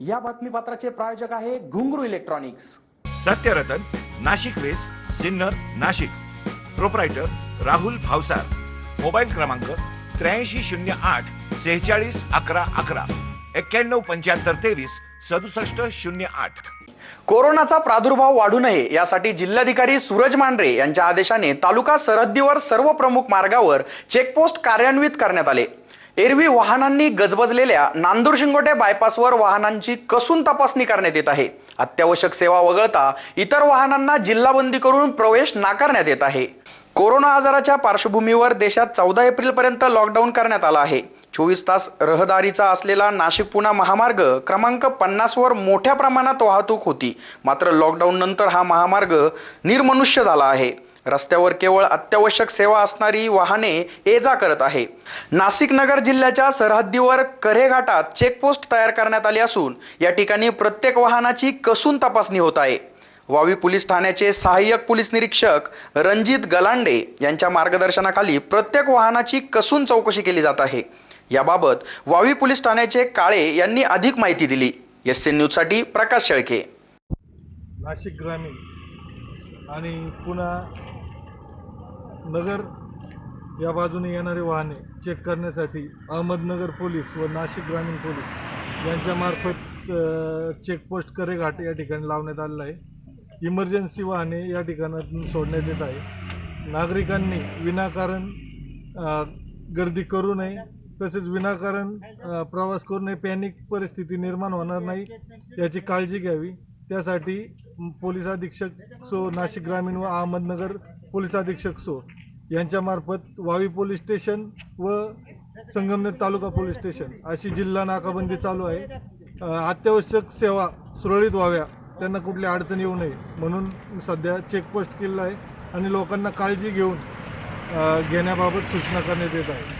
या बातमीपत्राचे प्रायोजक आहे Ghungroo electronics. Satyaratan Nashik west Sinnar Nashik. Proprietor Rahul Bhavsar. Mobile क्रमांक त्र्याऐंशी शून्य आठ सेहेचाळीस अकरा अकरा. एक्क्याण्णव पंच्याहत्तर तेवीस सदुसष्ट शून्य आठ. कोरोनाचा प्रादुर्भाव वाढू नये यासाठी जिल्हाधिकारी सूरज मांढरे यांच्या आदेशाने तालुका सरहद्दीवर सर्व प्रमुख मार्गावर चेकपोस्ट कार्यान्वित करण्यात आले. एरवी वाहनांनी गजबजलेल्या नांदूर शिंगोटे बायपासवर वाहनांची कसून तपासणी करण्यात येत आहे. अत्यावश्यक सेवा वगळता इतर वाहनांना जिल्हाबंदी करून प्रवेश नाकारण्यात येत आहे. कोरोना आजाराच्या पार्श्वभूमीवर देशात चौदा एप्रिलपर्यंत लॉकडाऊन करण्यात आला आहे. चोवीस तास रहदारीचा असलेला नाशिक पुणा महामार्ग क्रमांक पन्नासवर मोठ्या प्रमाणात वाहतूक होती. मात्र लॉकडाऊन नंतर हा महामार्ग निर्मनुष्य झाला आहे. रस्त्यावर केवळ अत्यावश्यक सेवा असणारी वाहने ये जा करत आहे. नाशिक नगर जिल्ह्याच्या सरहद्दीवर कऱ्हे घाटात चेकपोस्ट तयार करण्यात आली असून या ठिकाणी प्रत्येक वाहनाची कसून तपासणी होत आहे. वावी पोलीस ठाण्याचे सहाय्यक पोलीस निरीक्षक रणजित गलांडे यांच्या मार्गदर्शनाखाली प्रत्येक वाहनाची कसून चौकशी केली जात आहे. याबाबत वावी पोलीस ठाण्याचे काळे यांनी अधिक माहिती दिली. एस एन न्यूजसाठी प्रकाश शेळके. नाशिक ग्रामीण आणि पुन्हा नगर या बाजूने येणारी वाहने चेक करण्यासाठी अहमदनगर पोलीस व नाशिक ग्रामीण पोलीस यांच्यामार्फत चेकपोस्ट करेघाट या ठिकाणी लावण्यात आलेलं आहे. इमर्जन्सी वाहने या ठिकाणातून सोडण्यात येत आहे. नागरिकांनी विनाकारण गर्दी करू नये. तसेच विनाकारण प्रवास करू नये. पॅनिक परिस्थिती निर्माण होणार नाही याची काळजी घ्यावी. त्यासाठी पोलीस अधीक्षक सो नाशिक ग्रामीण व अहमदनगर पोलीस अधीक्षक सो यांच्यामार्फत वावी पोलीस स्टेशन व संगमनेर तालुका पोलीस स्टेशन अशी जिल्हा नाकाबंदी चालू आहे. अत्यावश्यक सेवा सुरळीत व्हाव्या त्यांना कुठली अडचण येऊ नये म्हणून सध्या चेकपोस्ट केलेला आहे आणि लोकांना काळजी घेऊन घेण्याबाबत सूचना करण्यात येत आहे.